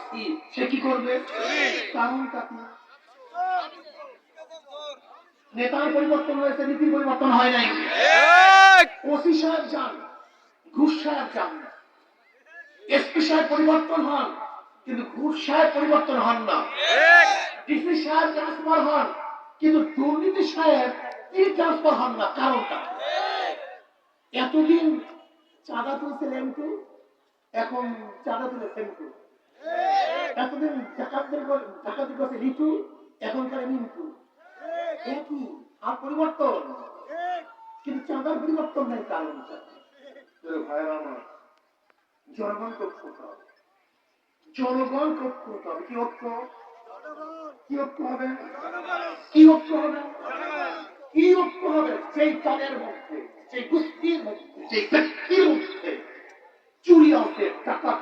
স্থির সে কি করবে? কারণ কাটবে নেতার পরিবর্তন হয়েছে নীতির পরিবর্তন হয় নাই। ওসি সাহেব যান ঘুষ সাহেব যান। এসপি সাহেব পরিবর্তন হন কিন্তু ঘুষ সাহেব পরিবর্তন হন না। ডিসি সাহেব ট্রান্সফার হন কিন্তু দুর্নীতি সাহেব তিনি ট্রান্সফার হন না কারণটা এতদিন চাঁদা তুলছে লেমটু এখন চাঁদা তুলে সেমটু এতদিন ডাকাতদের করে- ডাকাতি করছে রিটু এখন মিন্টু একই আর পরিবর্তন? কিন্তু চাঁদার পরিবর্তন নেই কারণটা ভাইরা আমার জনগণ হতে হবে। জনগণ হতে হবে। কি ঐক্য? কি ঐক্য হবে? কি ঐক্য হবে? কি ঐক্য হবে? সেই দলের মধ্যে সেই গোষ্ঠীর মধ্যে সেই ব্যক্তির মধ্যে চুরি আছে টাকাটি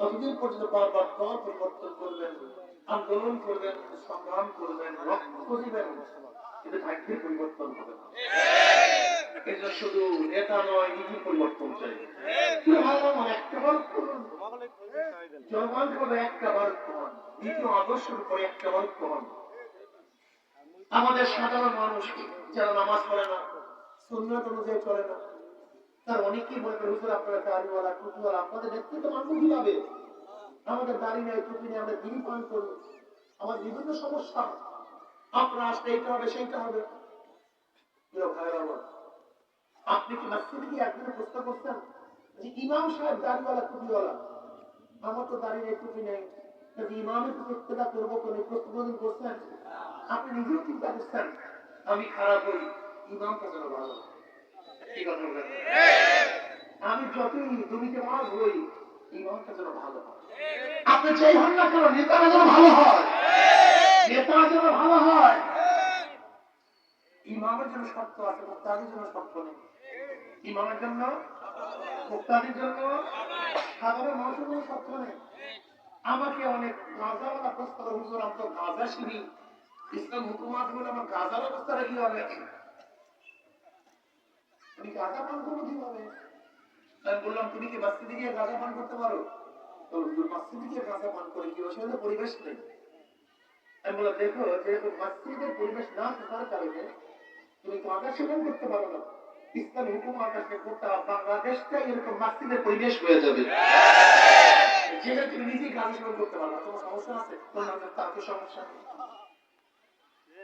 ততদিন পর্যন্ত বারবার দল পরিবর্তন করবেন, আন্দোলন করবেন, সংগ্রাম করবেন, রক্ত দিবেন। কিন্তু ভাগ্যের পরিবর্তন হবে আমাদের সাধারণ মানুষ যারা নামাজ পড়ে না, সুন্নত অনুযায়ী চলে না তার অনেকেই মনে করে হুজুর, আপনারা দাড়িওয়ালা টুপিওয়ালা আপনাদের তো মানবো কীভাবে? আমাদের দাড়ি নেই, টুপি নেই, আমরা দিন পান করি আমার বিভিন্ন সমস্যা। আপনার আসলে এইটা হবে, সেইটা হবে। আপনি কি মসজিদে গিয়ে একদিনে প্রশ্ন করছেন যে ইমাম সাহেব দাড়িওয়ালা, টুপিওয়ালা? আমার তো দাড়ি নেই, টুপি নেই। যদি ইমামের প্রতি ইত্তেদা করব কোন? প্রশ্ন করছেন? আপনি নিজেও চিন্তা করছেন। আমি খারাপ হই, ইমামটা যেন ভালো হয়। কি কথা? আমি যতই জমিতে মাছ হই ইমামটা যেন ভালো হয়। আপনি চাই হন না কেন নেতারা যেন ভালো হয়? নেতারা যেন ভালো হয়? ইমামের জন্য শর্ত আছে মুক্তাদির জন্য শর্ত নেই। ইমামের জন্য মুক্তাদির জন্য সাধারণ মানুষের জন্য শর্ত নেই। আমাকে অনেক গাঁজাওয়ালা প্রশ্ন করে হুজুর আমি তো গাঁজা শুনি। ইসলাম হুকুমাত বলে আমার গাঁজার অবস্থাটা কি হবে তুমি গাঁজা পান করব কীভাবে? আমি বললাম, তুমি কি মসজিদে গিয়ে গাঁজা পান করতে পারো? তো হুজুর মসজিদে গিয়ে গাঁজা পান করে কি তো পরিবেশ নেই। আমি বললাম, দেখো, যেহেতু মসজিদের পরিবেশ না থাকার কারণে তুমি গাঁজা সেবন করতে পারো না। ইসলাম হুকুম আকাশে গোটা বাংলাদেশটাই এরকম মসজিদের পরিবেশ হয়ে যাবে। যেটা তুমি নিজেই গাঁজা সেবন করতে পারো না, তোমার সমস্যা আছে? তোমার তার তো সমস্যা নেই।